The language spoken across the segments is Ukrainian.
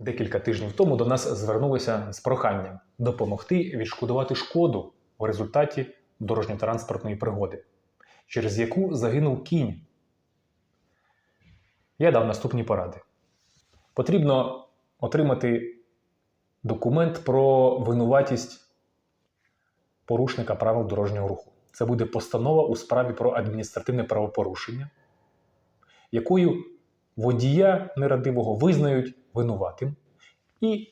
Декілька тижнів тому до нас звернулися з проханням допомогти відшкодувати шкоду у результаті дорожньо-транспортної пригоди, через яку загинув кінь. Я дав наступні поради. Потрібно отримати документ про винуватість порушника правил дорожнього руху. Це буде постанова у справі про адміністративне правопорушення, якою водія нерадивого визнають винуватим. І,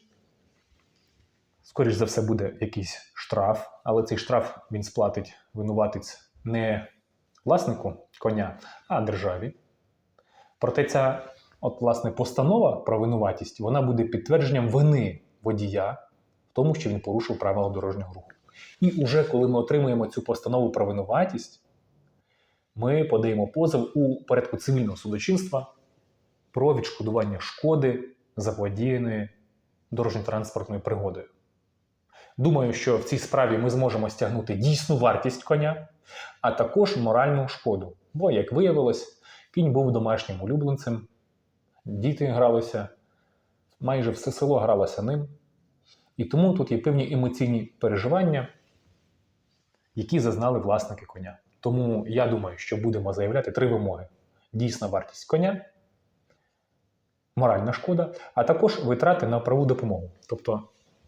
скоріш за все, буде якийсь штраф, але цей штраф він сплатить винуватець не власнику коня, а державі. Проте ця от, власне, постанова про винуватість вона буде підтвердженням вини водія в тому, що він порушив правила дорожнього руху. І уже коли ми отримуємо цю постанову про винуватість, ми подаємо позов у порядку цивільного судочинства про відшкодування шкоди заподіяної дорожньо-транспортною пригодою. Думаю, що в цій справі ми зможемо стягнути дійсну вартість коня, а також моральну шкоду. Бо, як виявилось, кінь був домашнім улюбленцем, діти гралися, майже все село гралося ним. І тому тут є певні емоційні переживання, які зазнали власники коня. Тому я думаю, що будемо заявляти три вимоги: дійсна вартість коня, моральна шкода, а також витрати на праву допомогу. Тобто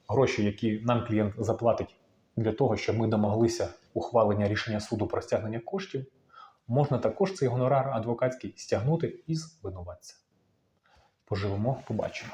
гроші, які нам клієнт заплатить для того, щоб ми домоглися ухвалення рішення суду про стягнення коштів, можна також цей гонорар адвокатський стягнути із винуватця. Поживемо, побачимо.